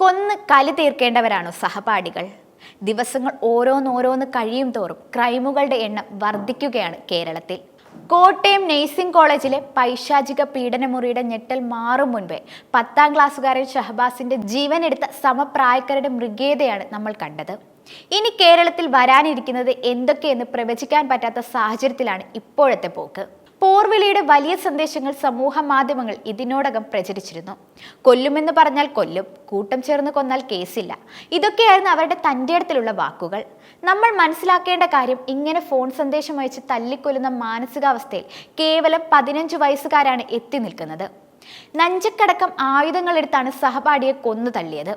കൊന്ന് കലി തീർക്കേണ്ടവരാണോ സഹപാഠികൾ? ദിവസങ്ങൾ ഓരോന്നോരോന്ന് കഴിയും തോറും ക്രൈമുകളുടെ എണ്ണം വർദ്ധിക്കുകയാണ് കേരളത്തിൽ. കോട്ടയം നഴ്സിംഗ് കോളേജിലെ പൈശാചിക പീഡനമുറിയുടെ ഞെട്ടൽ മാറും മുൻപേ പത്താം ക്ലാസ്സുകാരൻ ഷഹബാസിന്റെ ജീവനെടുത്ത സമപ്രായക്കാരുടെ മൃഗീയതയാണ് നമ്മൾ കണ്ടത്. ഇനി കേരളത്തിൽ വരാനിരിക്കുന്നത് എന്തൊക്കെയെന്ന് പ്രവചിക്കാൻ പറ്റാത്ത സാഹചര്യത്തിലാണ് ഇപ്പോഴത്തെ പോക്ക്. പോർവിളിയുടെ വലിയ സന്ദേശങ്ങൾ സമൂഹ മാധ്യമങ്ങൾ ഇതിനോടകം പ്രചരിച്ചിരുന്നു. കൊല്ലുമെന്ന് പറഞ്ഞാൽ കൊല്ലും കൂട്ടം ചേർന്ന് കൊന്നാൽ കേസില്ല. ഇതൊക്കെയായിരുന്നു അവരുടെ തന്റെ അടുത്തിലുള്ള വാക്കുകൾ. നമ്മൾ മനസ്സിലാക്കേണ്ട കാര്യം ഇങ്ങനെ ഫോൺ സന്ദേശം അയച്ച് തല്ലിക്കൊല്ലുന്ന മാനസികാവസ്ഥയിൽ കേവലം പതിനഞ്ച് വയസ്സുകാരാണ് എത്തി നിൽക്കുന്നത്. നഞ്ചക്കടക്കം ആയുധങ്ങളെടുത്താണ് സഹപാഠിയെ കൊന്നു തള്ളിയത്.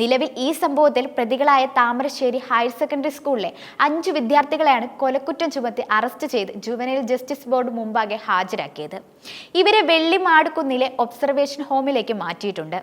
നിലവിൽ ഈ സംഭവത്തിൽ പ്രതികളായ താമരശ്ശേരി ഹയർ സെക്കൻഡറി സ്കൂളിലെ അഞ്ച് വിദ്യാർത്ഥികളെയാണ് കൊലക്കുറ്റം ചുമത്തി അറസ്റ്റ് ചെയ്ത് ജുവനൈൽ ജസ്റ്റിസ് ബോർഡ് മുമ്പാകെ ഹാജരാക്കിയത്. ഇവരെ വെള്ളിമാടുക്കുന്നിലെ ഒബ്സർവേഷൻ ഹോമിലേക്ക് മാറ്റിയിട്ടുണ്ട്.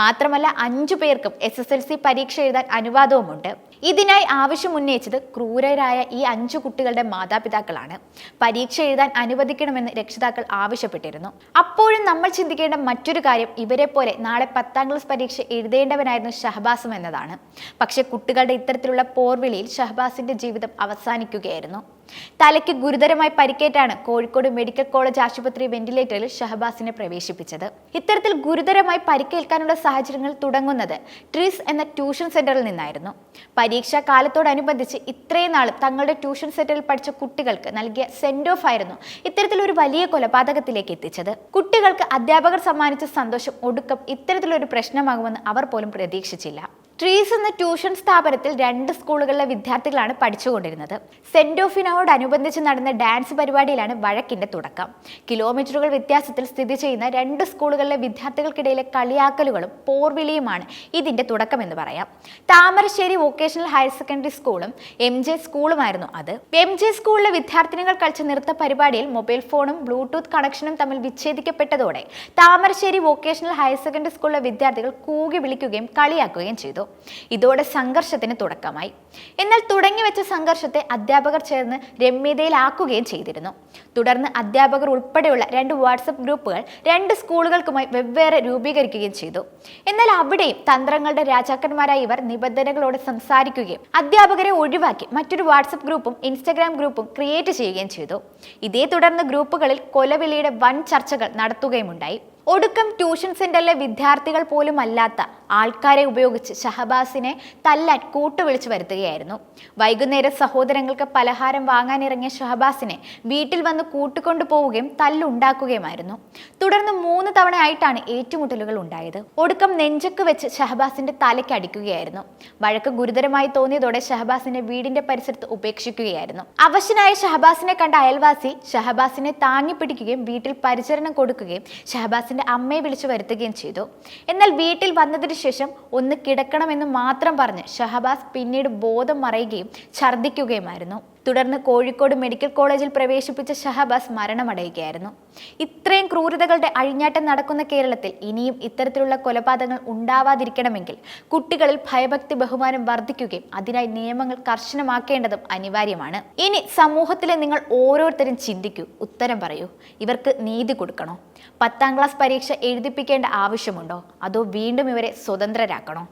മാത്രമല്ല അഞ്ചു പേർക്കും എസ് എസ് എൽ സി പരീക്ഷ എഴുതാൻ അനുവാദവുമുണ്ട്. ഇതിനായി ആവശ്യം ഉന്നയിച്ചത് ക്രൂരരായ ഈ അഞ്ചു കുട്ടികളുടെ മാതാപിതാക്കളാണ്. പരീക്ഷ എഴുതാൻ അനുവദിക്കണമെന്ന് രക്ഷിതാക്കൾ ആവശ്യപ്പെട്ടിരുന്നു. അപ്പോഴും നമ്മൾ ചിന്തിക്കേണ്ട മറ്റൊരു കാര്യം ഇവരെ പോലെ നാളെ പത്താം ക്ലാസ് പരീക്ഷ എഴുതേണ്ടവനായിരുന്നു ഷഹബാസും എന്നതാണ്. പക്ഷേ കുട്ടികളുടെ ഇത്തരത്തിലുള്ള പോർവിളിയിൽ ഷഹബാസിന്റെ ജീവിതം അവസാനിക്കുകയായിരുന്നു. തലയ്ക്ക് ഗുരുതരമായി പരിക്കേറ്റാണ് കോഴിക്കോട് മെഡിക്കൽ കോളേജ് ആശുപത്രി വെന്റിലേറ്ററിൽ ഷഹബാസിനെ പ്രവേശിപ്പിച്ചത്. ഇത്തരത്തിൽ ഗുരുതരമായി പരിക്കേൽക്കാനുള്ള സാഹചര്യങ്ങൾ തുടങ്ങുന്നത് ട്രീസ് എന്ന ട്യൂഷൻ സെന്ററിൽ നിന്നായിരുന്നു. പരീക്ഷാ കാലത്തോടനുബന്ധിച്ച് ഇത്രയും നാളും തങ്ങളുടെ ട്യൂഷൻ സെന്ററിൽ പഠിച്ച കുട്ടികൾക്ക് നൽകിയ സെൻഡ് ഓഫ് ആയിരുന്നു ഇത്തരത്തിലൊരു വലിയ കൊലപാതകത്തിലേക്ക് എത്തിച്ചത്. കുട്ടികൾക്ക് അധ്യാപകർ സമ്മാനിച്ച സന്തോഷം ഒടുക്കം ഇത്തരത്തിലൊരു പ്രശ്നമാകുമെന്ന് അവർ പോലും പ്രതീക്ഷിച്ചില്ല. ട്രീസ് എന്ന ട്യൂഷൻ സ്ഥാപനത്തിൽ രണ്ട് സ്കൂളുകളിലെ വിദ്യാർത്ഥികളാണ് പഠിച്ചുകൊണ്ടിരുന്നത്. സെന്റ് ഓഫിനോടനുബന്ധിച്ച് നടന്ന ഡാൻസ് പരിപാടിയിലാണ് വഴക്കിന്റെ തുടക്കം. കിലോമീറ്ററുകൾ വ്യത്യാസത്തിൽ സ്ഥിതി ചെയ്യുന്ന രണ്ട് സ്കൂളുകളിലെ വിദ്യാർത്ഥികൾക്കിടയിലെ കളിയാക്കലുകളും പോർവിളിയുമാണ് ഇതിന്റെ തുടക്കമെന്ന് പറയാം. താമരശ്ശേരി വൊക്കേഷണൽ ഹയർ സെക്കൻഡറി സ്കൂളും എം ജെ സ്കൂളുമായിരുന്നു അത്. എം ജെ സ്കൂളിലെ വിദ്യാർത്ഥിനികൾ കളിച്ച നൃത്ത പരിപാടിയിൽ മൊബൈൽ ഫോണും ബ്ലൂടൂത്ത് കണക്ഷനും തമ്മിൽ വിച്ഛേദിക്കപ്പെട്ടതോടെ താമരശ്ശേരി വൊക്കേഷണൽ ഹയർ സെക്കൻഡറി സ്കൂളിലെ വിദ്യാർത്ഥികൾ കൂകി വിളിക്കുകയും കളിയാക്കുകയും ചെയ്തു. ഇതോടെ സംഘർഷത്തിന് തുടക്കമായി. എന്നാൽ തുടങ്ങി വെച്ച സംഘർഷത്തെ അധ്യാപകർ ചേർന്ന് രമ്യതയിലാക്കുകയും ചെയ്തിരുന്നു. തുടർന്ന് അധ്യാപകർ ഉൾപ്പെടെയുള്ള രണ്ട് വാട്സപ്പ് ഗ്രൂപ്പുകൾ രണ്ട് സ്കൂളുകൾക്കുമായി വെവ്വേറെ രൂപീകരിക്കുകയും ചെയ്തു. എന്നാൽ അവിടെയും തന്ത്രങ്ങളുടെ രാജാക്കന്മാരായി ഇവർ നിബന്ധനകളോട് സംസാരിക്കുകയും അധ്യാപകരെ ഒഴിവാക്കി മറ്റൊരു വാട്സപ്പ് ഗ്രൂപ്പും ഇൻസ്റ്റഗ്രാം ഗ്രൂപ്പും ക്രിയേറ്റ് ചെയ്യുകയും ചെയ്തു. ഇതേ തുടർന്ന് ഗ്രൂപ്പുകളിൽ കൊലവിളിയുടെ വൻ ചർച്ചകൾ നടത്തുകയുമുണ്ടായി. ഒടുക്കം ട്യൂഷൻ സെന്ററിലെ വിദ്യാർത്ഥികൾ പോലും അല്ലാത്ത ആൾക്കാരെ ഉപയോഗിച്ച് ഷഹബാസിനെ തല്ലാൻ കൂട്ടുവിളിച്ചു വരുത്തുകയായിരുന്നു. വൈകുന്നേരം സഹോദരങ്ങൾക്ക് പലഹാരം വാങ്ങാനിറങ്ങിയ ഷഹബാസിനെ വീട്ടിൽ വന്ന് കൂട്ടിക്കൊണ്ടു പോവുകയും തല്ലുണ്ടാക്കുകയുമായിരുന്നു. തുടർന്ന് മൂന്ന് തവണയായിട്ടാണ് ഏറ്റുമുട്ടലുകൾ ഉണ്ടായത്. ഒടുക്കം നെഞ്ചക്ക് വെച്ച് ഷഹബാസിന്റെ തലയ്ക്ക് അടിക്കുകയായിരുന്നു. വഴക്ക് ഗുരുതരമായി തോന്നിയതോടെ ഷഹബാസിന്റെ വീടിന്റെ പരിസരത്ത് ഉപേക്ഷിക്കുകയായിരുന്നു. അവശനായ ഷഹബാസിനെ കണ്ട അയൽവാസി ഷഹബാസിനെ താങ്ങി പിടിക്കുകയും വീട്ടിൽ പരിചരണം കൊടുക്കുകയും ഷഹബാസിന്റെ അമ്മയെ വിളിച്ചു വരുത്തുകയും ചെയ്തു. എന്നാൽ വീട്ടിൽ വന്നതിന് ശേഷം ഒന്ന് കിടക്കണമെന്ന് മാത്രം പറഞ്ഞ് ഷഹബാസ് പിന്നീട് ബോധം മറയുകയും ഛർദ്ദിക്കുകയുമായിരുന്നു. തുടർന്ന് കോഴിക്കോട് മെഡിക്കൽ കോളേജിൽ പ്രവേശിപ്പിച്ച ഷഹബാസ് മരണമടയുകയായിരുന്നു. ഇത്രയും ക്രൂരതകളുടെ അഴിഞ്ഞാട്ടം നടക്കുന്ന കേരളത്തിൽ ഇനിയും ഇത്തരത്തിലുള്ള കൊലപാതകങ്ങൾ ഉണ്ടാവാതിരിക്കണമെങ്കിൽ കുട്ടികളിൽ ഭയഭക്തി ബഹുമാനം വർദ്ധിക്കുകയും അതിനായി നിയമങ്ങൾ കർശനമാക്കേണ്ടതും അനിവാര്യമാണ്. ഇനി സമൂഹത്തിലെ നിങ്ങൾ ഓരോരുത്തരും ചിന്തിക്കൂ. ഉത്തരം പറയൂ. ഇവർക്ക് നീതി കൊടുക്കണോ? പത്താം ക്ലാസ് പരീക്ഷ എഴുതിപ്പിക്കേണ്ട ആവശ്യമുണ്ടോ? അതോ വീണ്ടും ഇവരെ സ്വതന്ത്രരാക്കണോ?